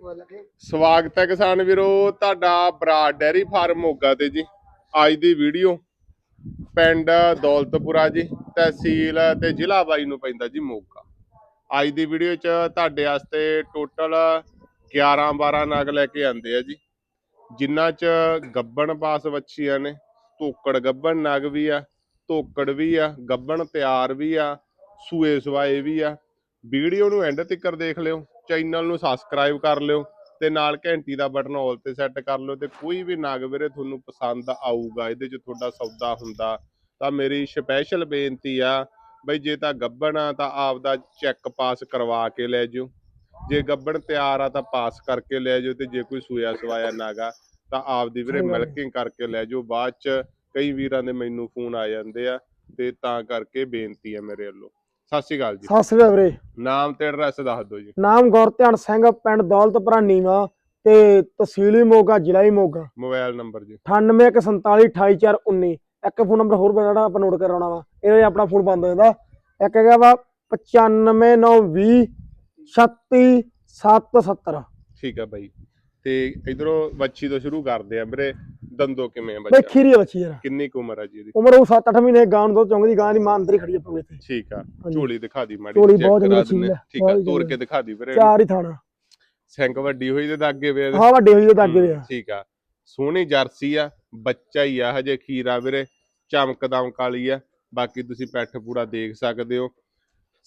ਸਵਾਗਤ ਹੈ ਕਿਸਾਨ ਵੀਰੋ, ਤੁਹਾਡਾ ਬਰਾੜ ਡੈਰੀ ਫਾਰਮ ਮੋਗਾ ਤੇ ਜੀ। ਅੱਜ ਦੀ ਵੀਡੀਓ ਪਿੰਡ ਦੌਲਤਪੁਰਾ ਜੀ, ਤਹਿਸੀਲ ਤੇ ਜ਼ਿਲ੍ਹਾ ਬਾਈ ਨੂੰ ਪੈਂਦਾ ਜੀ ਮੋਗਾ। ਅੱਜ ਦੀ ਵੀਡੀਓ 'ਚ ਤੁਹਾਡੇ ਵਾਸਤੇ ਟੋਟਲ 11 12 ਨਗ ਲੈ ਕੇ ਆਂਦੇ ਆ ਜੀ। ਜਿਨ੍ਹਾਂ 'ਚ ਗੱਬਣ ਪਾਸ ਵੱਛੀਆਂ ਨੇ, ਧੋਕੜ ਗੱਬਣ ਨਗ ਵੀ ਆ, ਧੋਕੜ ਵੀ ਆ, ਗੱਬਣ ਤਿਆਰ ਵੀ ਆ, ਸੂਏ ਸਵਾਏ ਵੀ ਆ। ਵੀਡੀਓ ਨੂੰ ਐਂਡ ਤੱਕ ਦੇਖ ਲਿਓ। ਚੈਨਲ ਨੂੰ ਸਬਸਕ੍ਰਾਈਬ ਕਰ ਲਿਓ ਤੇ ਨਾਲ ਘੰਟੀ ਦਾ ਬਟਨ ਆਲ ਤੇ ਸੈੱਟ ਕਰ ਲਿਓ ਤੇ ਕੋਈ ਵੀ ਨਗ ਵੀਰੇ ਤੁਹਾਨੂੰ ਪਸੰਦ ਆਊਗਾ ਇਹਦੇ 'ਚ ਤੁਹਾਡਾ ਸੌਦਾ ਹੁੰਦਾ। ਤਾਂ ਮੇਰੀ ਸਪੈਸ਼ਲ ਬੇਨਤੀ ਆ ਬਈ ਜੇ ਤਾਂ ਗੱਬਣ ਆ ਤਾਂ ਆਪਦਾ ਚੈੱਕ ਪਾਸ ਕਰਵਾ ਕੇ ਲੈ ਜਿਓ। ਜੇ ਗੱਬਣ ਤਿਆਰ ਆ ਤਾਂ ਪਾਸ ਕਰਕੇ ਲੈ ਜਿਓ ਤੇ ਜੇ ਕੋਈ ਸੂਇਆ ਸਵਾਇਆ ਨਾਗਾ ਤਾਂ ਆਪਦੀ ਵੀਰੇ ਸਹੀ ਗੱਲ ਹੈ। ਮਿਲਕਿੰਗ ਕਰਕੇ ਲੈ ਜਿਓ। ਬਾਅਦ 'ਚ ਕਈ ਵੀਰਾਂ ਦੇ ਮੈਨੂੰ ਫੋਨ ਆ ਜਾਂਦੇ ਆ ਤੇ ਤਾਂ ਕਰਕੇ ਬੇਨਤੀ ਹੈ ਮੇਰੇ ਵੱਲੋਂ। ਸਤਿ ਸ਼੍ਰੀ ਅਕਾਲ ਜੀ। ਸਤਿ ਸ੍ਰੀ ਅਕਾਲ ਵੀਰੇ। ਨਾਮ ਤੇ ਐਡਰੈਸ ਦੱਸ ਦਿਓ ਜੀ। ਨਾਮ ਗੁਰਧਿਆਨ ਸਿੰਘ ਪਿੰਡ ਦੌਲਤਪੁਰਾ ਨੀਵਾ ਤੇ ਤਹਿਸੀਲ ਹੀ ਮੋਗਾ ਜ਼ਿਲ੍ਹਾ ਹੀ ਮੋਗਾ। ਮੋਬਾਈਲ ਨੰਬਰ ਜੀ। 9847428419 ਇੱਕ ਫੋਨ ਨੰਬਰ ਹੋਰ ਜਿਹੜਾ ਆਪਾਂ ਨੋਟ ਕਰਾਉਣਾ ਵਾ ਇਹਦੇ ਆਪਣਾ ਫੋਨ ਬੰਦ ਹੋ ਜਾਂਦਾ। ਇੱਕ ਹੈਗਾ ਵਾ 95920 36770 ਠੀਕ ਆ ਬਾਈ। ਤੇ ਇਧਰੋਂ ਬੱਚੀ ਤੋਂ ਸ਼ੁਰੂ ਕਰਦੇ ਆ ਵੀਰੇ। ਦੰਦੋ ਕਿਵੇਂ ਆ ਬੱਚਾ? ਖੀਰੀ ਆ ਬੱਚੀ ਯਾਰ। ਕਿੰਨੀ ਕੁ ਉਮਰ ਆ ਜੀ ਇਹਦੀ? ਉਮਰ ਉਹ 7-8 ਮਹੀਨੇ ਗਾਂ ਨੂੰ ਦੋ ਚੌਂਕ ਦੀ ਗਾਂ ਦੀ ਮਾਂ ਅੰਦਰ ਹੀ ਖੜੀ ਆ ਪੂਰੇ ਤੇ ਠੀਕ ਆ। ਝੋਲੀ ਦਿਖਾ ਦੀ ਮਾੜੀ ਝੋਲੀ ਬਹੁਤ ਚੰਗੀ ਠੀਕ ਆ ਤੋੜ ਚੰਗੀ ਕੇ ਦਿਖਾ ਦੀ ਵੀਰੇ ਚਾਰ ਹੀ ਥਾਣਾ। ਸਿੰਕ ਵੱਡੀ ਹੋਈ ਤੇ ਦਾਗੇ ਵੇ ਹਾਂ ਵੱਡੇ ਹੋਈ ਉਹਦਾ ਅੱਗੇ ਆ। ਠੀਕ ਆ। ਸੋਹਣੀ ਜਰਸੀ ਆ ਬੱਚਾ ਹੀ ਆ ਹਜੇ ਖੀਰਾ ਵੀਰੇ। ਚਮਕ ਦਮਕ ਵਾਲੀ ਆ। ਬਾਕੀ ਤੁਸੀਂ ਪੈਠ ਪੂਰਾ ਦੇਖ ਸਕਦੇ ਹੋ।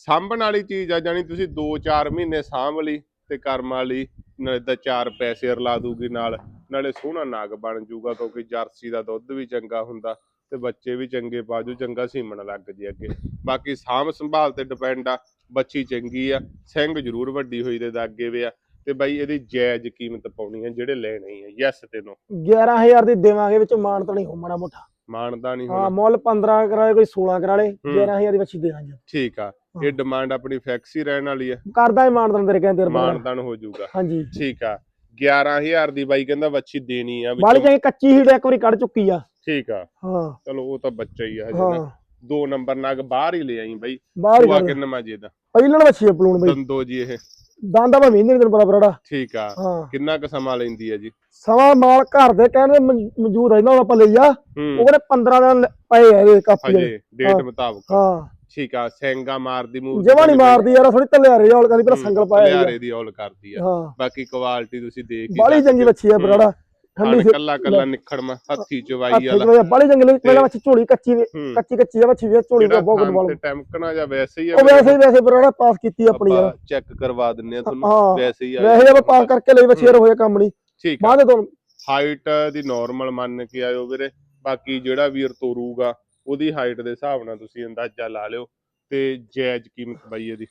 ਸਾਂਭਣ ਵਾਲੀ ਚੀਜ਼ ਆ ਜਾਨੀ ਤੁਸੀਂ 2-4 ਮਹੀਨੇ ਸਾਂਭ ਲਈ ਤੇ ਕਰਮ ਵਾਲੀ ਨਾਲੇ ਤਾਂ ਚਾਰ ਪੈਸੇ ਰਲਾ ਦੂਗੀ ਨਾਲ। ਨਾਲੇ ਸੋਹਣਾ ਨਾਗ ਬਣ ਜਾਊਗਾ ਕਿਉਂਕਿ ਜਰਸੀ ਦਾ ਦੁੱਧ ਵੀ ਚੰਗਾ ਹੁੰਦਾ ਤੇ ਬੱਚੇ ਵੀ ਚੰਗੇ ਬਾਜੂ ਚੰਗਾ ਸੀਮਣ ਲੱਗ ਜੇ ਅੱਗੇ। ਬਾਕੀ ਸਾਂਭ ਸੰਭਾਲ ਤੇ ਡਿਪੈਂਡ ਆ ਬੱਚੀ ਚੰਗੀ ਆ ਸਿੰਘ ਜ਼ਰੂਰ ਵੱਡੀ ਹੋਈ ਦੇ ਦਾਗੇ ਵੇ ਆ। ਤੇ ਬਾਈ ਇਹਦੀ ਜਾਇਜ਼ ਕੀਮਤ ਪਾਉਣੀ ਆ ਜਿਹੜੇ ਲੈਣੇ ਆ ਯੈਸ ਤੇ ਨੋ 11000 ਦੀ ਦੇਵਾਂਗੇ ਵਿੱਚ ਮਾਨ ਤਾਂ ਨਹੀਂ ਹੋ ਮਾੜਾ ਮੋਟਾ। ਮਾਨਦਾ ਨਹੀਂ ਹਾਂ ਮੁੱਲ 15 ਕਰਾਏ ਕੋਈ 16 ਕਰਾ ਲੇ ਹੂੰ। 11000 ਦੀ ਬੱਚੀ ਦੇ ਦਾਂਗੇ। ਠੀਕ ਆ। ਇਹ ਡਿਮਾਂਡ ਆਪਣੀ ਫਿਕਸ ਹੀ ਰਹਿਣ ਵਾਲੀ ਆ। ਕਰਦਾ ਹੀ ਮਾਨ ਤਾਂ ਤੇਰੇ ਕਹਿੰਦੇ ਮਾਨਦਾਨ ਹੋ ਜਾਊਗਾ ਹਾਂਜੀ। ਠੀਕ ਆ। 11000 ਦੀ ਬਾਈ ਕਹਿੰਦਾ ਵੱਛੀ ਦੇਣੀ ਆ ਬਾਲੀ ਵਿੱਚੋਂ ਕੱਚੀ ਹੀਡ ਇੱਕ ਵਾਰੀ ਕੱਢ ਚੁੱਕੀ ਆ। ਠੀਕ ਆ। ਹਾਂ। ਚਲੋ ਉਹ ਤਾਂ ਬੱਚਾ ਹੀ ਆ ਹਜੇ ਹਾਂ। ਨਾ ਦੋ ਨੰਬਰ ਨਗ ਬਾਹਰ ਹੀ ਲੈ ਆਈ ਬਾਈ। ਬਾਹਰ ਤੂੰ ਆ ਹੀ ਕਿੰਨਾ ਮਾ ਜੀ ਦਾ ਪਹਿਲਾਂ ਬੱਚੀ ਆ ਪਲੂਣ ਬਈ। ਦੰਦੋ ਜੀ ਇਹ। ਦੰਦਾ ਮੈਂ ਮਹੀਨੇ ਦਿਨ ਬੜਾ ਬੜਾ ਠੀਕ ਆ। ਹਾਂ। ਕਿੰਨਾ ਕੁ ਸਮਾਂ ਲੈਂਦੀ ਆ ਜੀ? ਸਵਾ ਮਾਲ ਘਰ ਦੇ ਕਹਿੰਦੇ ਮੌਜੂਦ ਰਹਿੰਦਾ ਉਹ ਆਪਾਂ ਲਈ ਆ। ਉਹ ਹੂੰ ਕਹਿੰਦੇ 15 ਦਿਨ ਪਏ ਆ ਇਹਦੇ ਵਾਲੇ ਹਜੇ ਡੇਟ ਹਾਂ। ਮੁਤਾਬਕ। ਹਾਂ। ਠੀਕ ਆ ਸੈਂਗਾ ਮਾਰਦੀ ਮੂਵ ਜਮਾ ਨਹੀਂ ਮਾਰਦੀ ਯਾਰ ਥੋੜੀ ਤਲਿਆਰੇ ਔਲ ਕਰੀ ਪਰ ਸੰਗਲ ਪਾਇਆ ਲਿਆਰੇ ਦੀ ਔਲ ਕਰਦੀ ਆ। ਬਾਕੀ ਕੁਆਲਿਟੀ ਤੁਸੀਂ ਦੇਖ ਬਾਲੀ ਸਕਦੇ ਚੰਗੀ ਬੱਚੀ ਆ ਬਰਾੜਾ। ਠੰਡੀ ਕੱਲਾ ਕੱਲਾ ਨਿਖੜਮਾ ਹੱਥੀ ਚਵਾਈ ਵਾਲਾ ਬਾਲੀ ਚੰਗੀ ਲੱਗੀ ਪਹਿਲਾਂ ਬੱਚੀ ਝੋਲੀ ਕੱਚੀ ਕੱਚੀ ਕੱਚੀ ਆ ਬੱਚੀ ਵੇ ਝੋਲੀ ਦਾ ਬਹੁਤ ਵਾਲ। ਤੇ ਟੈਮਕਣਾ ਜਾਂ ਵੈਸੇ ਹੀ ਆ ਉਹ ਵੈਸੇ ਹੀ ਵੈਸੇ ਬਰਾੜਾ ਪਾਸ ਕੀਤੀ ਆਪਣੀ ਯਾਰ। ਚੈੱਕ ਕਰਵਾ ਦਿੰਨੇ ਆ ਤੁਹਾਨੂੰ। ਵੈਸੇ ਹੀ ਆ ਵੈਸੇ ਆਪਾਂ ਪਾਸ ਕਰਕੇ ਲਈ ਬੱਚੀ ਯਾਰ ਹੋਇਆ ਕੰਮ ਨਹੀਂ। ਠੀਕ ਬਾਅਦ ਤੋਂ ਹਾਈਟ ਦੀ ਨਾਰਮਲ ਮੰਨ ਕੇ ਆਇਓ ਵੀਰੇ। ਬਾਕੀ ਜਿਹੜਾ ਵੀਰ ਤੋਰੂਗਾ ਉਹਦੀ ਹਾਈਟ ਦੇ ਹਿਸਾਬ ਨਾਲ ਤੁਸੀਂ ਅੰਦਾਜ਼ਾ ਲਾ ਲਿਓ ਤੇ ਜਾਇਜ਼ ਕੀਮਤ ਬਾਈ ਇਹਦੀ?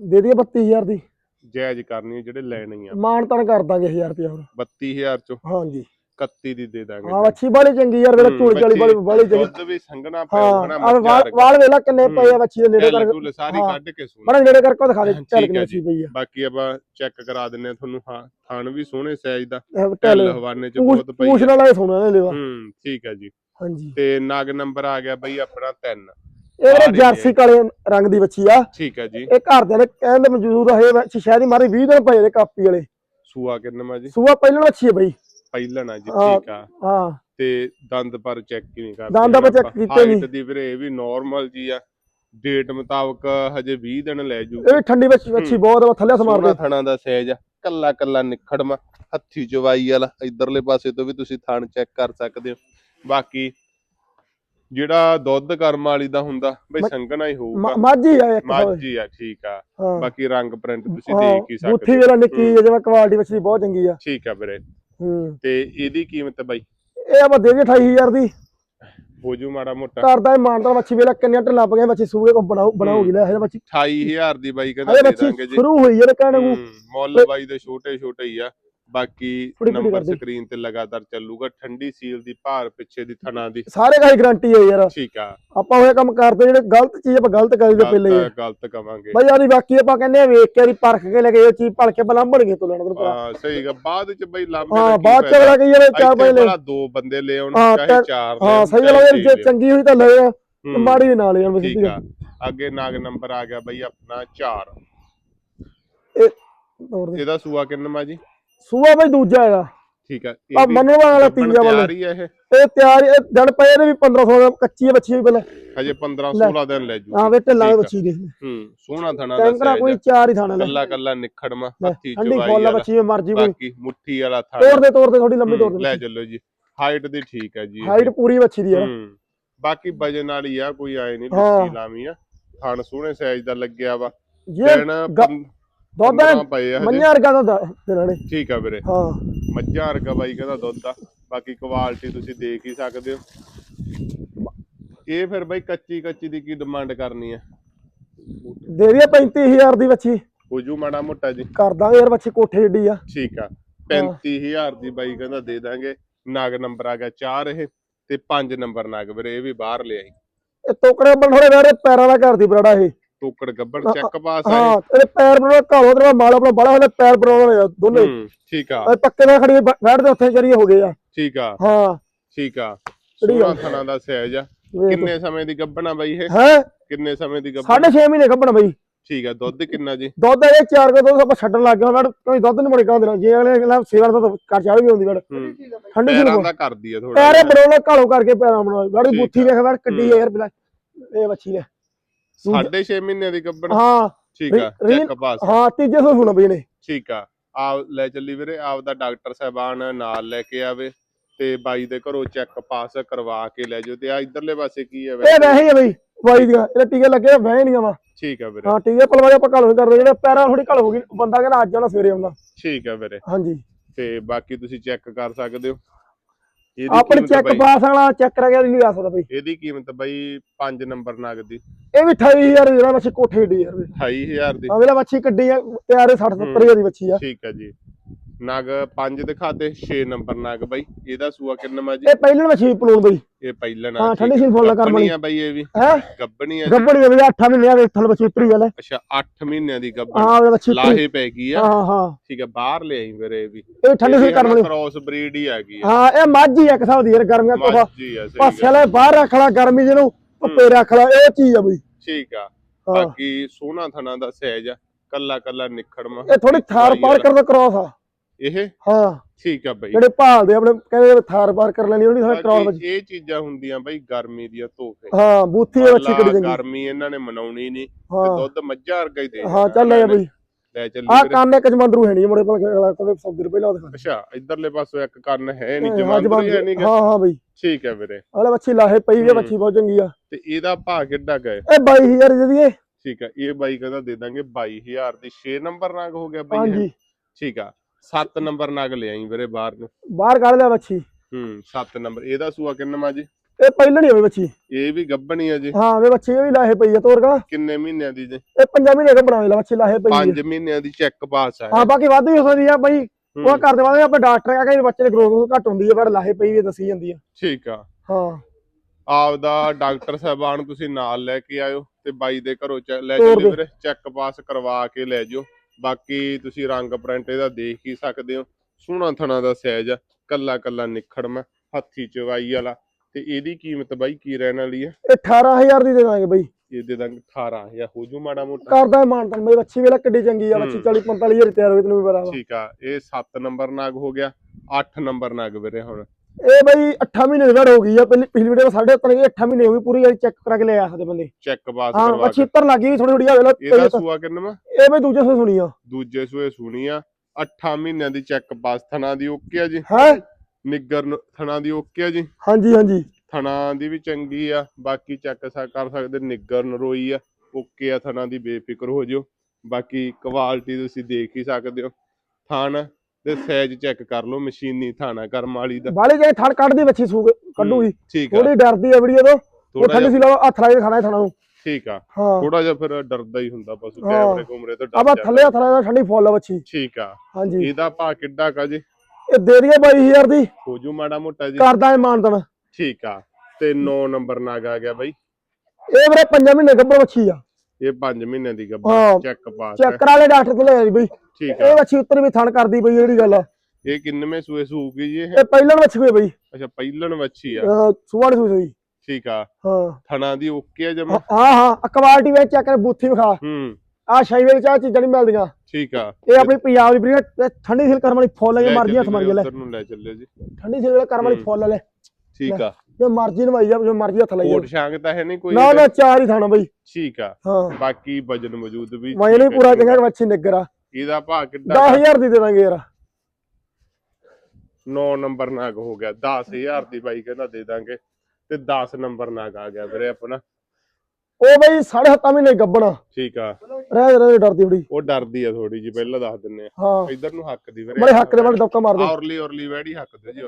ਦੇ ਦਈਏ 32000 ਦੀ। ਜਾਇਜ਼ ਕਰਨੀ ਹੈ ਜਿਹੜੇ ਲੈਣੀ ਆ। ਮਾਨ ਤਾਨ ਕਰ ਦਾਂਗੇ 1000 ਰੁਪਏ ਹੋਰ। 32000 ਚੋਂ? ਹਾਂਜੀ। 31 ਦੀ ਦੇ ਦਾਂਗੇ। ਹਾਂ ਬੱਚੀ ਬਾਲੀ ਚੰਗੀ ਯਾਰ ਵੇਲਾ ਝੋਲੀ ਚਾਲੀ ਬਾਲੀ ਬਾਲੀ ਚੰਗੀ। ਦੁੱਧ ਵੀ ਸੰਘਣਾ ਪਿਆ ਹਾਂ ਹੋਣਾ ਆ ਵਾਲ ਵਾਲ ਵੇਲਾ ਕਿੰਨੇ ਪਏ ਆ ਬੱਚੀ ਦੇ ਨੇੜੇ ਕਰਕੇ। ਸਾਰੀ। ਕੱਢ ਕੇ ਸੁਣ ਬੜਾ ਨੇੜੇ ਕਰਕੇ ਦਿਖਾ ਦੇ ਚੱਲ ਕਿੰਨੀ ਬੱਚੀ ਪਈ ਆ। ਬਾਕੀ ਆਪਾਂ ਚੈੱਕ ਕਰਾ ਦਿੰਨੇ ਆ ਤੁਹਾਨੂੰ ਹਾਂ ਥਣ ਵੀ ਸੋਹਣੇ ਸਾਈਜ਼ ਦਾ। ਢਿੱਲ ਟੈਲ ਹਵਾਨੇ ਚ ਬਹੁਤ ਪਈ ਪੂਛ ਆ। ਨਾਲ ਇਹ ਸੋਨਾ ਨੇ ਲੈਵਾ ਹੂੰ ਠੀਕ ਹੈ ਜੀ। ਹਾਂਜੀ। ਤੇ ਨਗ ਨੰਬਰ ਆ ਗਿਆ ਬਈ ਆਪਣਾ 3 ਇਹ ਵੀਰੇ ਜਰਸੀ ਕਾਲੇ ਰੰਗ ਦੀ ਬੱਚੀ ਆ ਠੀਕ ਹੈ ਜੀ। ਇਹ ਘਰ ਦੇ ਨੇ ਕਹਿੰਦੇ ਮੌਜੂਦ ਹੈ ਸ਼ਾਇਦ ਹੀ ਮਾਰੇ 20 ਦਿਨ ਪਏ ਨੇ ਕਾਪੀ ਵਾਲੇ। ਸੂਆ ਕਿੰਨਾ ਜੀ? ਸੂਆ ਪਹਿਲਾਂ ਬੱਚੀ ਹੈ ਬਈ। ਪਹਿਲਣਾ ਜੀ ਹਾਂ। ਠੀਕ ਆ। ਹਾਂ। ਤੇ ਦੰਦ ਪਰ ਚੈੱਕ ਨਹੀਂ ਕਰਦੇ ਦੰਦ ਆਪਾਂ check ਕੀਤੇ ਨੀ। ਹਾਈਟ ਦੀ ਵੀਰੇ ਇਹ ਵੀ ਨਾਰਮਲ ਜੀ ਆ। ਡੇਟ ਮੁਤਾਬਕ ਹਜੇ 20 ਦਿਨ ਲੈ ਜੂ। ਇਹ ਠੰਡੀ ਬੱਚੀ ਬੱਚੀ ਬਹੁਤ ਆ, ਥੱਲੇ ਸਮਾਰਦੇ ਥਣਾ ਦਾ ਸਾਈਜ਼ ਆ। ਕੱਲਾ ਕੱਲਾ ਨਿਖੜਮਾ ਹੱਥੀ ਚਵਾਈ ਵਾਲਾ ਇਧਰਲੇ ਪਾਸੇ ਤੋਂ ਵੀ ਤੁਸੀਂ ਥਣ ਚੈੱਕ ਕਰ ਸਕਦੇ ਹੋ। ਬਾਕੀ ਜਿਹੜਾ ਦੁੱਧ ਕਰਮ ਵਾਲੀ ਦਾ ਹੁੰਦਾ ਬਈ ਸੰਘਣਾ ਹੀ ਹੋਊਗਾ। ਮਾਝੀ ਆ ਇੱਕ ਮਾਝੀ ਆ ਠੀਕ ਆ। ਬਾਕੀ ਰੰਗ ਪ੍ਰਿੰਟ ਤੁਸੀਂ ਦੇਖ ਹੀ ਸਕਦੇ ਹੋ। ਵੇਲਾ ਨਿੱਕੀ ਹੈ। ਜਿਵੇਂ ਕੁਆਲਿਟੀ ਦੀ ਬਹੁਤ ਚੰਗੀ ਆ। ਠੀਕ ਆ ਵੀਰੇ। ਹੂੰ। ਤੇ ਇਹਦੀ ਕੀਮਤ ਬਾਈ? ਇਹ ਆਪਾਂ ਦੇ ਦੇ 28000 ਦੀ। ਹੋ ਜੂ ਮਾੜਾ ਮੋਟਾ। ਕਰਦਾ ਇਹ ਮਾਨਤਾ ਬੱਚੀ ਵੇਲਾ ਕਿੰਨੇ ਟੱਲਾ ਪਗੇ ਬੱਚੀ ਸੂਏ ਕੋ ਬਣਾਉ ਬਣਾਉਗੀ ਲੈ ਇਹ ਬੱਚੀ 28000 ਦੀ ਬਾਈ ਕਹਿੰਦਾ ਦੇ ਦਾਂਗੇ ਜੀ? ਸ਼ੁਰੂ ਹੋਈ ਹੈ ਕਹਿਣ ਨੂੰ ਮੁੱਲ ਬਾਈ ਦੇ ਛੋਟੇ ਛੋਟੇ ਹੀ ਆ। ਬਾਕੀ ਨੰਬਰ। ਸਕਰੀਨ ਤੇ ਲਗਾਤਾਰ ਚੱਲੂਗਾ ਠੰਡੀ ਸੀਲ ਦੀ ਭਾਰ ਪਿੱਛੇ ਦੀ ਥਣਾ ਦੀ। ਸਾਰੇ ਦਾ ਹੀ ਗਾਰੰਟੀ ਹੈ ਯਾਰ। ਠੀਕ ਆ। ਆਪਾਂ ਹੋਇਆ ਕੰਮ ਕਰਦੇ ਜਿਹੜੇ ਗਲਤ ਚੀਜ਼ ਆਪਾਂ ਗਲਤ ਕਰੀਦੇ ਪਹਿਲੇ ਹੀ। ਗਲਤ ਕਵਾਂਗੇ। ਬਈ ਯਾਰੀ ਬਾਕੀ ਆਪਾਂ ਕਹਿੰਦੇ ਆ ਵੇਖ ਕੇ ਵਾਰੀ ਪਰਖ ਕੇ ਲੈ ਕੇ ਇਹ ਚੀਜ਼ ਭਲ ਕੇ ਬਲੰਬੜ ਗਏ ਤੋਂ ਲੈਣਾ ਪਤਾ ਹਾਂ ਸਹੀ ਗਾ ਬਾਅਦ ਵਿੱਚ ਬਈ ਲਾਂਬੇ ਹਾਂ ਬਾਅਦ ਚ ਅਗਲਾ ਕਹੀ ਜਾਵੇ ਚਾਰ ਪੰਜ ਲੈ। ਦੋ ਬੰਦੇ ਲੈ ਆਉਣ ਚਾਹੇ ਤਾਂ- ਚਾਰ ਹਾਂ ਸਹੀ ਗੱਲ ਛੇ ਜੇ। ਚੰਗੀ ਹੋਈ ਤਾਂ ਲੈ ਆ ਤੇ ਮਾੜੀ ਵੀ ਨਾ ਲੈ ਆਉਣ ਬਸ ਠੀਕ ਆ। ਅੱਗੇ ਨਾਗ ਨੰਬਰ ਆ ਗਿਆ ਬਈ ਆਪਣਾ 4 ਗੱਲ। ਤੋੜ ਦੇ। ਇਹਦਾ ਸੂਆ ਕਿੰਨਾ ਜੀ? ਸੂਆ ਬਈ ਦੂਜਾ ਹੈਗਾ। ਠੀਕ ਆ ਆ ਵੀ ਮੰਨਣ ਵਾਲਾ ਤੀਜਾ ਵਾਲਾ। ਤਿਆਰ ਹੀ ਆ ਇਹ। ਇਹ ਤਿਆਰ ਇਹ ਦਿਨ ਪਏ ਇਹਦੇ ਵੀ 15 16 ਕੱਚੀ ਹੈ ਬੱਚੀ ਵੀ ਪਹਿਲਾਂ। ਹਜੇ 15 ਲੈ। 16 ਦਿਨ ਲੈ ਜੂ। ਹਾਂ ਵੇ ਢਿੱਲਾਂ ਠੀਕ ਆ। ਬੱਚੀ ਦੇ ਹੂੰ ਸੋਹਣਾ ਥਣਾ ਦਾ ਟੈਂਕਰਾ ਕੋਈ ਸਾਈਜ਼ ਚਾਰ ਹੀ ਥਾਣਾ ਲੈ ਕੱਲਾ ਕੱਲਾ ਨਿਖੜਮਾ ਹੱਥੀ ਠੰਡੀ ਚਵਾਈ ਫੁੱਲ ਵਾਲਾ। ਬੱਚੀ ਵੀ ਮਰਜ਼ੀ ਕੋਈ। ਬਾਕੀ ਮੁੱਠੀ ਵਾਲਾ ਥਣ। ਤੋੜ ਦੇ ਤੋੜ ਦੇ ਥੋੜੀ ਲੰਮੀ ਤੋੜ ਹੂੰ, ਦੇ। ਲੈ ਚੱਲੋ ਜੀ। ਹਾਈਟ ਦੀ ਠੀਕ ਹੈ ਜੀ ਇਹ। ਹਾਈਟ ਪੂਰੀ ਬੱਚੀ ਦੀ ਯਾਰ ਹੂੰ ਬਾਕੀ ਵਜਨ ਵਾਲੀ ਆ ਕੋਈ ਆਏ ਨਹੀਂ ਹਾਂ। ਲੱਸੀ ਲਾਵੀ ਆ। ਥਣ ਸੋਹਣੇ ਸਾਈਜ਼ ਦਾ ਲੱਗਿਆ ਵਾ। ਜੇ ਦਿਨ ਗ- ਦੁੱਧ ਪਏ ਆ ਹਜੇ? ਮੰਨਿਆ ਵਰਗਾ ਦਾ ਦੇਣਾ ਨੇ ਠੀਕ ਆ ਵੀਰੇ। ਹਾਂ। ਮੱਝਾਂ ਵਰਗਾ ਬਾਈ ਕਹਿੰਦਾ ਦੁੱਧ ਆ। ਬਾਕੀ ਕੁਆਲਿਟੀ ਤੁਸੀਂ ਦੇਖ ਹੀ ਸਕਦੇ ਹੋ। ਇਹ ਫਿਰ ਬਾਈ ਕੱਚੀ ਕੱਚੀ ਦੀ ਕੀ ਡਿਮਾਂਡ ਕਰਨੀ ਹੈ ਦੇ ਦਈਏ 35000 ਦੀ ਬੱਚੀ ਹੋ ਜੂ ਮਾੜਾ ਮੋਟਾ ਜੀ। ਕਰ ਦਾਂਗੇ ਯਾਰ ਬੱਚੀ ਕੋਠੇ ਏਡੀ ਆ। ਠੀਕ ਆ। 35000 ਦੀ ਬਾਈ ਕਹਿੰਦਾ ਦੇ ਦਾਂਗੇ। ਨਗ ਨੰਬਰ ਆ ਗਿਆ 4 ਇਹ ਤੇ 5 ਨੰਬਰ ਨਗ ਵੀਰੇ ਇਹ ਵੀ ਬਾਹਰ ਲਿਆਈ। ਇਹ ਟੋਕਰੇ ਬਣ ਥੋੜੇ ਪੈਰਾਂ ਦਾ ਕਰਦੀ ਬਰਾੜਾ ਇਹ। ਟੋਕੜ ਗੱਬੜ ਚੈੱਕ ਪਾਸ ਆ ਹਾਂ ਇਹਦੇ ਪੈਰ ਬਣਾਉਣਾ ਘਾਲੋ ਤੇ ਮਾਲ ਆਪਣਾ ਬੜਾ ਹੋਇਆ ਪੈਰ ਬਣਾਉਣਾ ਦੋਨੇ। ਹੂੰ ਠੀਕ ਆ। ਇਹ ਪੱਕੇ ਨਾਲ ਖੜੀ ਬੈਠ ਦੇ ਉੱਥੇ ਚਰੀਏ ਹੋ ਗਏ ਆ। ਠੀਕ ਆ। ਹਾਂ। ਠੀਕ ਆ। ਕਿਹੜੀ ਸੋਹਣਾ ਗੱਲ? ਥਣਾ ਦਾ ਸਾਈਜ਼ ਆ। ਕਿੰਨੇ ਸਮੇਂ ਦੀ ਗੱਬਣਾ ਬਾਈ ਇਹ? ਹੈ? ਕਿੰਨੇ ਸਮੇਂ ਦੀ ਗੱਬਣ? ਸਾਢੇ 6 ਮਹੀਨੇ ਕੱਢਣਾ ਬਈ। ਠੀਕ ਆ ਦੁੱਧ ਕਿੰਨਾ ਜੀ? ਦੁੱਧ ਇਹ ਚਾਰ ਕੇ ਦੁੱਧ ਆਪਾਂ ਛੱਡਣ ਲੱਗ ਗਏ ਮੈਡਮ ਕੋਈ ਦੁੱਧ ਨਹੀਂ ਬੜੇ ਕਾਹ ਦੇਣਾ। ਜੇ ਅਗਲੇ ਅਗਲਾ ਸੇਵਾ ਦਾ ਕਰ ਚਾਹ ਵੀ ਹੁੰਦੀ ਮੈਡਮ। ਠੰਡੀ ਪੈਰਾਂ ਸੀ ਦਾ ਕਰਦੀ ਆ ਥੋੜਾ ਪੈਰੇ ਬਣਾਉਣਾ ਘਾਲੋ ਕਰਕੇ ਪੈਰਾਂ ਬਣਾਉਣਾ ਬੜੀ ਬੁੱਥੀ। ਵੇਖ ਬੜ ਕੱਢੀ ਆ ਯਾਰ ਬਿਲਾ ਇਹ ਬੱਚੀ ਲੈ। ਸਾਢੇ 6 ਮਹੀਨਿਆਂ ਦੀ ਗੱਬਣ ਹਾਂ ਠੀਕ ਆ ਚੈੱਕ ਪਾਸ ਹਾਂ ਤੀਜੇ ਸੋ ਸੁਣਾ ਬਈ ਨੇ। ਠੀਕ ਆ ਆ ਲੈ ਚੱਲੀ ਵੀਰੇ ਆਪ ਦਾ ਡਾਕਟਰ ਸਾਹਿਬਾਨ ਨਾਲ ਲੈ ਕੇ ਆਵੇ ਤੇ ਬਾਈ ਦੇ ਘਰੋਂ ਚੈੱਕ ਪਾਸ ਕਰਵਾ ਕੇ ਲੈ ਜਾਓ। ਤੇ ਆ ਇਧਰਲੇ ਪਾਸੇ ਕੀ ਹੈ ਇਹ ਵੈਸੇ ਹੀ ਆ ਬਈ ਬਾਈ ਦੀਆਂ ਇਹ ਟੀਕੇ ਲੱਗੇ ਵਹਿ ਨਹੀਂ ਆਵਾ ਠੀਕ ਆ ਵੀਰੇ। ਹਾਂ ਟੀਕੇ ਪਲਵਾਏ ਆਪਾਂ ਘਾਲੋ ਕਰਦੇ ਜਿਹੜੇ ਪੈਰਾਂ ਥੋੜੀ ਘਾਲ ਹੋ ਗਈ ਬੰਦਾ ਕਹਿੰਦਾ ਅੱਜ ਆਉਣਾ ਸਵੇਰੇ ਆਉਂਦਾ। ਠੀਕ ਆ ਵੀਰੇ। ਹਾਂਜੀ। ਤੇ ਬਾਕੀ ਤੁਸੀਂ ਚੈੱਕ ਕਰ ਸਕਦੇ ਹੋ। ਇਹਦੀ ਆਪਣੇ ਕੀਮਤ ਚੈੱਕ ਬਾਈ ਪਾਸ ਵਾਲਾ ਚੈੱਕ ਕਰਾ ਗਿਆ ਨਹੀਂ ਆ ਸਕਦਾ ਬਈ। ਇਹਦੀ ਕੀਮਤ ਬਾਈ 5 ਨੰਬਰ ਨਗ ਦੀ। ਇਹ ਵੀ 28000 ਜਿਹੜਾ ਬੱਚੀ ਕੋਠੇ ਏਡੀ ਯਾਰ 28000 ਦੀ। ਵੇਲਾ ਬੱਚੀ ਕੱਢੀ ਆ ਤਿਆਰੇ 60 70000 ਦੀ ਬੱਚੀ ਆ। ਠੀਕ ਆ ਜੀ। ਨਗ 5 ਦਿਖਾਤੇ 6 ਨੰਬਰ ਨਗ ਬਾਈ। ਇਹਦਾ ਸੂਆ ਕਿੰਨਾ ਜੀ ਇਹ ਪਹਿਲਾਂ ਬੱਚੀ ਪਲੂਣ ਬਈ। ਇਹ ਪਹਿਲਾਂ ਹਾਂ, ਠੰਡੀ ਸੀ ਫੁੱਲ ਕਰ ਗੱਬਣੀ ਬਣੀ। ਆ ਬਾਈ। ਇਹ ਵੀ। ਹੈ? ਗੱਬਣੀ ਆ ਜੀ। ਗੱਬੜੀ ਵੀ 8 ਮਹੀਨੇ ਆ ਥਲ ਬੱਚੀ ਉਤਰੀ ਗੱਲ ਅੱਛਾ 8 ਮਹੀਨਿਆਂ ਦੀ ਗੱਬਣ। ਹਾਂ ਉਤਰੀ ਲਾਹੇ ਪੈ ਗਈ ਆ। ਹਾਂ ਹਾਂ। ਠੀਕ ਆ ਬਾਹਰ ਲੈ ਆਈ ਇਹ ਵੀ। ਇਹ ਠੰਡੀ ਸੀ ਵਾਲੀ ਕ੍ਰੋਸ ਬਰੀਡ ਹੀ ਆ ਗਈ ਆ। ਹਾਂ ਇਹ ਮੱਝ ਆ ਹਿਸਾਬ ਦੀ ਯਾਰ ਗਰਮੀਆਂ ਆ ਸਹੀ ਪਾਸੇ। ਵਾਲੇ ਬਾਹਰ ਰੱਖ ਲਾ ਗਰਮੀ ਜਿਹਨੂੰ ਉੱਤੇ ਰੱਖ ਲਾ ਇਹ ਚੀਜ਼ ਆ ਬਈ। ਠੀਕ ਆ। ਬਾਕੀ ਸੋਹਣਾ ਥਣਾ ਦਾ ਸਹਿਜ ਆ। ਕੱਲਾ ਕੱਲਾ ਨਿਖੜਮਾ। ਇਹ ਥੋੜੀ ਥਾਰ ਪਾਰ ਕਰਨ ਦਾ ਕ੍ਰਾਸ ਆ। ਇਹ? ਹਾਂ। ਠੀਕ ਆ ਬਾਈ। ਜਿਹੜੇ ਭਾਲਦੇ ਆਪਣੇ ਕਹਿੰਦੇ ਥਾਰ ਪਾਰ ਕਰ ਲੈਣੀ ਉਹਦੀ ਥੋੜਾ ਕ੍ਰਾਸ ਬਾਕੀ ਇਹ ਚੀਜ਼ਾਂ ਹੁੰਦੀਆਂ ਬਾਈ ਗਰਮੀ ਦੀਆਂ ਤੋਹਫੇ। ਹਾਂ ਬੂਥੀ ਬੱਚੀ ਕਿਹੜੀ ਚੰਗੀ ਗਰਮੀ ਇਹਨਾਂ ਨੇ ਮਨਾਉਣੀ ਨਹੀਂ ਤੇ ਦੁੱਧ ਮੱਝਾਂ ਵਰਗਾ ਹੀ ਦੇ ਹਾਂ ਚੱਲ ਆ ਬਈ। ਲੈ ਚੱਲੀ ਆ ਕੰਨ ਇੱਕ ਜਮੰਦਰੂ ਹੈ ਨਹੀਂ ਮੁੰਡੇ ਕੋਲ ਕੋਲ 100 ਰੁਪਏ ਲਾ ਦੇ। ਅੱਛਾ ਇਧਰਲੇ ਪਾਸੋਂ ਇੱਕ ਕੰਨ ਹੈ ਨਹੀਂ ਜਮਾਂਦਰੂ ਹੈ ਨਹੀਂ ਹਾਂ ਹਾਂ ਬਈ। ਠੀਕ ਹੈ ਵੀਰੇ। ਅਲੇ ਬੱਚੀ ਲਾਹੇ ਪਈ ਵੀ। ਬੱਚੀ ਬਹੁਤ ਚੰਗੀ ਆ। ਤੇ ਇਹਦਾ ਭਾਅ ਕਿੱਡਾ ਗਏ ਇਹ 22000 ਦੀ ਦੀ ਇਹ ਠੀਕ ਹੈ ਇਹ ਬਾਈ ਕਹਿੰਦਾ ਦੇ ਦਾਂਗੇ 22000 ਦੀ। 6 ਨੰਬਰ ਨਗ ਹੋ ਗਿਆ ਬਾਈ? ਹਾਂਜੀ। ਠੀਕ ਆ। 7 ਨੰਬਰ ਨਗ ਲਿਆਈ ਵੀਰੇ ਬਾਹਰ ਨੂੰ। ਬਾਹਰ ਕੱਢ ਲਿਆ ਬੱਚੀ ਹੂੰ 7 ਨੰਬਰ। ਇਹਦਾ ਸੂਆ ਕਿੰਨਾ ਜੀ? ਇਹ ਪਹਿਲਾਂ ਨਹੀਂ ਹੋਵੇ ਬੱਚੀ ਇਹ ਵੀ ਗੱਭਣੀ ਆ ਜੀ। ਹਾਂ ਵੇ ਬੱਚੀ ਇਹ ਵੀ ਲਾਹੇ ਪਈ ਆ ਤੋਰ ਕਾ। ਕਿੰਨੇ ਮਹੀਨਿਆਂ ਦੀ ਜੀ? ਇਹ ਪੰਜਾਂ ਮਹੀਨੇ ਦਾ ਬਣਾ ਲਾ ਬੱਚੀ ਲਾਹੇ ਪਈ ਆ। 5 ਮਹੀਨਿਆਂ ਦੀ ਚੈੱਕ ਪਾਸ ਆ ਹਾਂ ਬਾਕੀ ਵੱਧ ਵੀ ਹੋ ਸਕਦੀ ਆ ਬਈ। ਉਹ ਕਰਦੇ ਬਾਅਦ ਆਪਾਂ ਡਾਕਟਰ ਕਹਾ ਕਿ ਬੱਚੇ ਦੀ ਗਰੋਥ ਘੱਟ ਹੁੰਦੀ ਹੈ ਪਰ ਲਾਹੇ ਪਈ ਵੀ ਦੱਸੀ ਜਾਂਦੀ ਆ। ਠੀਕ ਆ। ਹਾਂ। ਆਪਦਾ ਡਾਕਟਰ ਸਾਹਿਬਾਨ ਤੁਸੀਂ ਨਾਲ ਲੈ ਕੇ ਆਇਓ ਤੇ ਬਾਈ ਦੇ ਘਰੋਂ ਲੈ ਜਾਓ। ਵੀਰੇ। ਚੈੱਕ ਪਾਸ ਕਰਵਾ ਕੇ ਲੈ ਜਾਓ ਬਾਕੀ ਤੁਸੀਂ ਰੰਗ ਪ੍ਰਿੰਟ ਇਹਦਾ ਦੇਖ ਹੀ ਸਕਦੇ ਹੋ। ਸੋਹਣਾ ਥਣਾ ਦਾ ਸਾਈਜ਼ ਆ ਕੱਲਾ ਕੱਲਾ ਨਿਖੜਮਾ ਹੱਥੀ ਚਵਾਈ ਵਾਲਾ। ਤੇ ਇਹਦੀ ਕੀਮਤ ਬਾਈ ਕੀ ਰਹਿਣ ਵਾਲੀ ਆ? ਇਹ 18000 ਦੀ ਦੇ ਦਾਂਗੇ ਬਈ। ਇਹ ਦੇ ਦਾਂਗੇ 18000 ਹੋ ਜੂ ਮਾੜਾ ਮੋਟਾ। ਕਰਦਾ ਮਾਨਤਨ ਬਈ ਬੱਚੀ ਵੇਲਾ ਕਿੱਡੀ ਚੰਗੀ ਆ ਬੱਚੀ ਹੂੰ। 40 45000 ਤਿਆਰ ਹੋਈ ਤੈਨੂੰ ਵੀ ਵਾ ਠੀਕ ਆ ਇਹ 7 ਨੰਬਰ ਨਗ ਹੋ ਗਿਆ 8 ਨੰਬਰ ਨਗ ਵੀਰੇ ਹੁਣ। ਇਹ ਬਈ 8 ਮਹੀਨੇ ਦੀ ਵੜ ਹੋ ਗਈ ਆ ਪਹਿਲੀ ਪਿਛਲੀ ਵੀਡੀਓ ਵਿੱਚ 7.5 ਗਈ 8 ਮਹੀਨੇ ਹੋ ਗਈ ਪੂਰੀ ਚੈੱਕ ਕਰਾ ਕੇ ਲੈ ਆ ਸਕਦੇ ਬੰਦੇ। ਚੈੱਕ ਪਾਸ ਹਾਂ ਕਰਵਾ ਬੱਚੀ ਕੇ। ਉੱਤਰ ਲੱਗੀ ਥੋੜੀ ਥੋੜੀ ਆ ਵੇਲਾ ਇਹਦਾ ਸੂਆ ਕਿੰਨਾ ਵਾ? ਇਹ ਬਈ ਦੂਜੇ ਸੇ ਸੁਣੀ ਆ। ਦੂਜੇ ਸੂਏ ਸੁਣੀ ਆ। 8 ਮਹੀਨਿਆਂ ਦੀ ਚੈੱਕ ਪਾਸ ਥਣਾ ਦੀ ਓਕੇ ਆ ਜੀ। ਹੈ? ਨਿੱਗਰ ਥਣਾ ਦੀ ਓਕੇ ਆ ਜੀ। ਹਾਂਜੀ ਹਾਂਜੀ। ਥਣਾ ਦੀ ਵੀ ਚੰਗੀ ਆ ਬਾਕੀ ਚੈੱਕ ਕਰ ਸਕਦੇ ਨਿੱਗਰ ਨਰੋਈ ਆ ਓਕੇ ਆ ਥਣਾ ਦੀ ਬੇਫਿਕਰ ਹੋ ਜਿਓ। ਬਾਕੀ ਕੁਆਲਿਟੀ ਤੁਸੀਂ ਦੇਖ ਹੀ ਸਕਦੇ ਹੋ। ਥਣ ਦੇ ਸਾਈਜ਼ ਚੈੱਕ ਕਰ ਲਓ ਮਸ਼ੀਨੀ ਥਾਣਾ ਕਰਮ ਵਾਲੀ ਦਾ। ਬਾਲੇ ਜੇ ਥੜ ਕੱਢਦੀ ਬੱਚੀ ਸੂਕ ਕੱਢੂਗੀ। ਠੀਕ ਆ। ਥੋੜੀ ਡਰਦੀ ਆ ਵੀਡੀਓ ਤੋਂ। ਉਹ ਥੱਲੇ ਸੀ ਲਾ ਹੱਥ ਲਾ ਕੇ ਖਾਣਾ ਥਣਾ ਨੂੰ। ਠੀਕ ਆ। ਥੋੜਾ ਜਿਹਾ ਫਿਰ ਡਰਦਾ ਹੀ ਹੁੰਦਾ ਪਸ਼ੂ। ਕੈਮਰੇ ਕੁਮਰੇ ਤੋਂ ਡਰ ਜਾਂਦਾ। ਥੱਲੇ ਹੱਥ ਲਾ ਠੰਡੀ ਫੁੱਲ ਬੱਚੀ। ਠੀਕ ਆ। ਹਾਂਜੀ। ਇਹਦਾ ਭਾਅ ਕਿੱਡਾ ਕਾ ਜੀ? ਇਹ ਦੇ ਦਈਏ 22000 ਦੀ। ਹੋ ਜੂ ਮਾੜਾ ਮੋਟਾ ਜੀ। ਕਰਦਾ ਹੈ ਮਾਨਤਨ। ਠੀਕ ਆ। ਤੇ 9 ਨੰਬਰ ਨਾਗ ਆ ਗਿਆ ਬਾਈ। ਇਹ ਵੀਰੇ 5 ਮਹੀਨੇ ਗੱਭਰ ਬੱਚੀ ਆ। ਇਹ 5 ਮਹੀਨਿਆਂ ਦੀ ਹਾਂ। ਗੱਬਾ ਚੈੱਕ ਪਾਸ ਹੈ। ਚੈੱਕ ਕਰਾ ਲੈ ਡਾਕਟਰ ਕੋਲ ਜੀ ਬਈ। ਠੀਕ ਆ। ਇਹ ਬੱਚੀ ਉੱਤਰ ਵੀ ਥਣ ਕਰਦੀ ਬਈ ਜਿਹੜੀ ਗੱਲ ਆ। ਇਹ ਕਿੰਨਵੇਂ ਸੂਏ ਸੂਗੀ ਜੀ ਇਹ? ਇਹ ਪਹਿਲਾਂ ਬੱਚੀ ਹੋਈ ਬਈ। ਅੱਛਾ ਪਹਿਲਣ ਵੱਛੀ ਆ। ਸੁਵਾੜ ਸੂਈ ਸਹੀ ਠੀਕ ਆ। ਹਾਂ। ਥਣਾ ਦੀ ਓਕੇ ਆ ਜਮਾ? ਹਾਂ ਹਾਂ ਕੁਆਲਿਟੀ ਵਿੱਚ ਚੈੱਕ ਕਰ ਬੂਥੀ ਵਿਖਾ। ਹੂੰ। ਆ ਸ਼ਾਈਵੇਲ ਚ ਆ ਚੀਜ਼ਾਂ ਨਹੀਂ ਮਿਲਦੀਆਂ। ਠੀਕ ਆ। ਇਹ ਆਪਣੀ ਪੰਜਾਬ ਦੀ ਬਰੀਡ ਠੰਡੀ ਸਿਲ ਕਰਮ ਵਾਲੀ ਫੁੱਲ ਹੈ ਲੈ ਮਰਜ਼ੀ ਹੱਥ ਚੱਲੀ ਮਾਰੀ ਵੀਰੇ, ਲੈ। ਨੂੰ ਲੈ ਚੱਲਿਓ ਜੀ। ਠੰਡੀ ਸਿਲ ਕਰਮ ਵਾਲੀ ਹੂੰ। ਫੁੱਲ ਲੈ। ਠੀਕ ਆ। ਜੋ ਮਰਜ਼ੀ ਨਵਾਈ ਜਾ ਜੋ ਮਰਜ਼ੀ ਹੱਥ ਲਾਈ ਕੋਟ ਜਾ ਸ਼ਾਂਗ ਤਾਂ ਹੈ ਨਹੀਂ ਕੋਈ ਨਾ? ਨਾ ਚਾਰ ਹੀ ਥਾਣਾ ਬਈ। ਠੀਕ ਆ। ਹਾਂ। ਬਾਕੀ ਵਜਨ ਮੌਜੂਦ ਵੀ ਮੈਂ ਨਹੀਂ ਪੂਰਾ। ਚੰਗਾ ਮੱਛੀ ਨਿੱਗਰ ਆ ਇਹਦਾ ਭਾਅ ਕਿੱਡਾ 10000 ਦੀ ਦੇ ਦਾਂਗੇ ਯਾਰ। 9 ਨੰਬਰ ਨਾਗ ਹੋ ਗਿਆ। 10000 ਦੀ ਬਾਈ ਕਹਿੰਦਾ ਦੇ ਦਾਂਗੇ। ਤੇ 10 ਨੰਬਰ ਨਾਗ ਆ ਗਿਆ ਵੀਰੇ ਆਪਣਾ। ਉਹ ਬਈ ਸਾਢੇ ਸੱਤਾਂ ਮਹੀਨੇ ਗੱਬਣਾ। ਠੀਕ ਆ। ਰਹਿ ਰਹਿ ਡਰਦੀ ਬੜੀ। ਉਹ ਡਰਦੀ ਆ ਥੋੜੀ ਜੀ ਪਹਿਲਾਂ ਦੱਸ ਦਿੰਨੇ ਆ। ਹਾਂ। ਇਧਰ ਨੂੰ ਹੱਕ ਦੀ ਵੀਰੇ। ਬੜੇ ਹੱਕ ਦੇ ਬੜੇ ਦੌਕਾ ਮਾਰਦੇ ਔਰਲੀ ਔਰਲੀ ਵੈੜੀ ਹੱਕ ਦਿਓ ਜੀ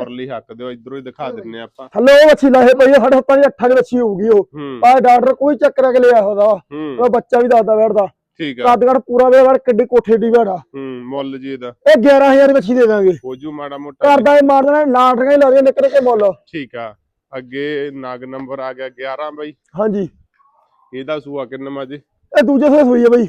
ਔਰਲੀ ਹੱਕ ਦਿਓ ਇਧਰੋਂ ਹੀ ਦਿਖਾ ਦਿੰਨੇ ਆਪਾਂ। ਹਲੋ ਉਹ ਮੱਛੀ ਲਾਹੇ ਪਈ ਆ, ਸੱਤਾਂ ਦੀ ਅੱਠਾਂ ਦੀ ਮੱਛੀ ਹੋਊਗੀ ਉਹ। ਹੂੰ। ਪਰ ਡਾਕਟਰ ਕੋਈ ਚੱਕਰ ਕੇ ਲਿਆ ਉਹਦਾ ਹੂੰ। ਉਹ ਬੱਚਾ ਵੀ ਦੱਸਦਾ ਬੈਠਦਾ। ਠੀਕ ਆ। ਕੱਦਗੜ ਪੂਰਾ ਵੇੜ ਕਿੱਡੀ ਕੋਠੇ ਦੀ ਬੈੜਾ ਹੂੰ ਮੁੱਲ ਜੀ ਇਹਦਾ। ਇਹ 11000 ਦੀ ਮੱਛੀ ਦੇ ਦਾਂਗੇ। ਹੋਜੂ ਮਾੜਾ ਮੋਟਾ। ਕਰਦਾ ਇਹ ਮਾਰ ਦੇਣਾ ਲਾਟਰੀਆਂ ਹੀ ਲਾਦੀਆਂ ਨਿੱਕੇ ਨਿੱਕੇ ਮੁੱਲ। ਠੀਕ ਆ। ਅੱਗੇ ਨਾਗ ਨੰਬਰ ਆ ਗਿਆ 11 ਬਾਈ। ਹਾਂਜੀ। ਇਹਦਾ ਸੂਆ ਕਿੰਨਾ ਜੀ? ਇਹ ਦੂਜੇ ਸੂਏ ਸੂਈ ਆ ਬਈ।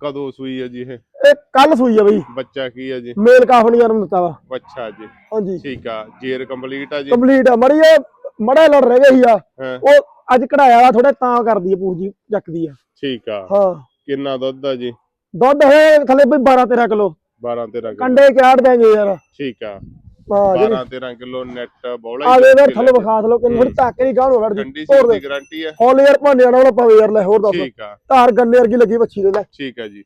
ਕਦੋਂ ਸੂਈ ਹੈ ਜੀ ਇਹ? ਇਹ ਕੱਲ ਸੂਈ ਆ ਬਈ। ਬੱਚਾ ਕੀ ਹੈ ਜੀ? ਮੇਲ ਕਾਫ ਨੇ ਜਨਮ ਦਿੱਤਾ ਵਾ। ਅੱਛਾ ਜੀ। ਹਾਂਜੀ। ਠੀਕ ਆ। ਜੇਰ ਕੰਪਲੀਟ ਆ ਜੀ? ਕੰਪਲੀਟ ਆ। ਮੜੀ ਇਹ ਮੜਾ ਲੜ ਰਹਿ ਗਈ ਆ। ਉਹ ਅੱਜ ਕਢਾਇਆ ਵਾ ਥੋੜਾ ਤਾਂ ਕਰਦੀ ਆ ਪੂਰੀ ਚੱਕਦੀ ਆ। ਠੀਕ ਆ। ਹਾਂ। ਕਿੰਨਾ ਦੁੱਧ ਆ ਜੀ? ਦੁੱਧ ਹੈ ਥੱਲੇ ਬਈ 12 13 ਕਿਲੋ। 12 13 ਕਿਲੋ। ਕੰਡੇ ਕਾੜ ਦੇਂਗੇ ਯਾਰ। ਠੀਕ ਆ। ਹਾਂ ਜਿਹੜੀ 12 13 ਕਿਲੋ ਨੈਟ ਬੋਲਾ ਆ ਗਏ ਵੇ ਥੱਲੇ ਵਿਖਾ ਦਲੋ ਕਿੰਨੀ ਥੋੜੀ ਧੱਕ ਨਹੀਂ ਗਾਣ ਹੋ ਵੜਦੀ ਠੰਡੀ ਤੋੜ ਸੀ ਦੇ ਦੀ ਗਾਰੰਟੀ ਆ। ਫੁੱਲ ਯਾਰ ਭਾਂਡੇ ਨਾਲ ਵਾਲਾ ਪਾਵੇ ਯਾਰ ਲੈ ਹੋਰ ਦੱਸ। ਠੀਕ ਆ। ਧਾਰ ਗੰਨੇ ਵਰਗੀ ਲੱਗੀ ਬੱਚੀ ਦੇ ਲੈ। ਠੀਕ ਆ ਜੀ।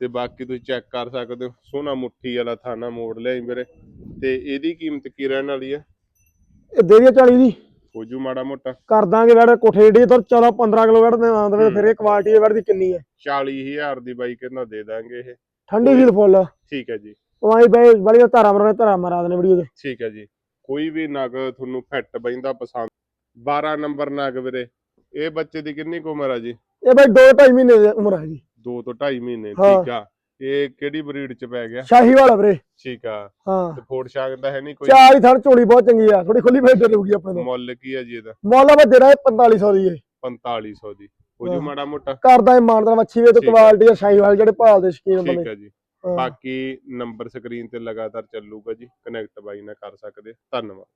ਤੇ ਬਾਕੀ ਤੁਸੀਂ ਚੈੱਕ ਕਰ ਸਕਦੇ ਹੋ ਸੋਨਾ ਮੁੱਠੀ ਵਾਲਾ ਥਾਣਾ ਮੋੜ ਲਿਆਈ ਵੀਰੇ। ਤੇ ਇਹਦੀ ਕੀਮਤ ਕੀ ਰਹਿਣ ਵਾਲੀ ਆ? ਇਹ ਦੇ ਦੀ 40 ਦੀ। ਹੋਜੂ ਮਾੜਾ ਮੋਟਾ। ਕਰ ਦਾਂਗੇ ਵੜ ਕੋਠੇ ਜਿਹੜੀ ਇਧਰ 14 15 ਕਿਲੋ ਵੜ ਦੇ ਆਂਦੇ ਫਿਰ ਇਹ ਕੁਆਲਿਟੀ ਦੇ ਵੜ ਦੀ ਕਿੰਨੀ ਹੈ। 40000 ਦੀ ਬਾਈ ਕਹਿੰਦਾ ਦੇ ਦਾਂਗੇ ਇਹ। ਠੰਡੀ ਸੀਲ ਫੁੱਲ। ਠੀਕ ਹੈ ਜੀ। ਉਹ ਆਈ ਬਈ ਬੜੀ ਧਾਰਾ ਮਰਨੇ ਧਾਰਾ ਮਰਾ ਦੇਣੇ ਵੀਡੀਓ ਦੇ ਠੀਕ ਹੈ ਜੀ। ਕੋਈ ਵੀ ਨਗ ਤੁਹਾਨੂੰ ਫਿੱਟ ਬੈਂਦਾ ਪਸੰਦ। 12 ਨੰਬਰ ਨਗ ਵੀਰੇ। ਇਹ ਬੱਚੇ ਦੀ ਕਿੰਨੀ ਕੁ ਉਮਰ ਆ ਜੀ? ਇਹ ਬਈ 2 2.5 ਮਹੀਨੇ ਦੀ ਉਮਰ ਹੈ ਜੀ। 2 ਤੋਂ 2.5 ਮਹੀਨੇ ਹਾਂ। ਠੀਕ ਆ। ਇਹ ਕਿਹੜੀ ਬਰੀਡ ਚ ਪੈ ਗਿਆ? ਸ਼ਾਹੀ ਵਾਲਾ ਵੀਰੇ। ਠੀਕ ਆ। ਹਾਂ। ਤੇ ਫੋੜ ਸ਼ਾਗ ਦਾ ਹੈ ਨਹੀਂ ਕੋਈ? ਚਾਰ ਹੀ ਥਣ ਝੋਲੀ ਬਹੁਤ ਚੰਗੀ ਆ। ਥੋੜੀ ਖੁੱਲੀ ਫੇਰ ਰਹੂਗੀ ਆਪਣੇ ਤੋਂ। ਮੁੱਲ ਕੀ ਆ ਜੀ ਇਹਦਾ? ਮੁੱਲ ਆ ਇਹ 4500 ਦੀ ਇਹ 4500 ਦੀ। ਹਾਂ। ਮਾੜਾ ਮੋਟਾ। ਕਰਦਾ ਇਮਾਨਦਾਰ ਮੱਛੀ ਵੇ ਤੇ ਠੀਕ ਆ। ਕੁਆਲਿਟੀ ਆ ਸ਼ਾਹੀ ਵਾਲੇ ਜਿਹੜੇ ਭਾਲ ਦੇ ਸ਼ਕੀਨ ਠੀਕ ਬੰਦੇ। ਹੈ ਜੀ। ਹਾਂ। ਬਾਕੀ ਨੰਬਰ ਸਕਰੀਨ ਤੇ ਲਗਾਤਾਰ ਚੱਲੂਗਾ ਜੀ ਕਨੈਕਟ ਬਾਈ ਨਾਲ ਕਰ ਸਕਦੇ ਧੰਨਵਾਦ।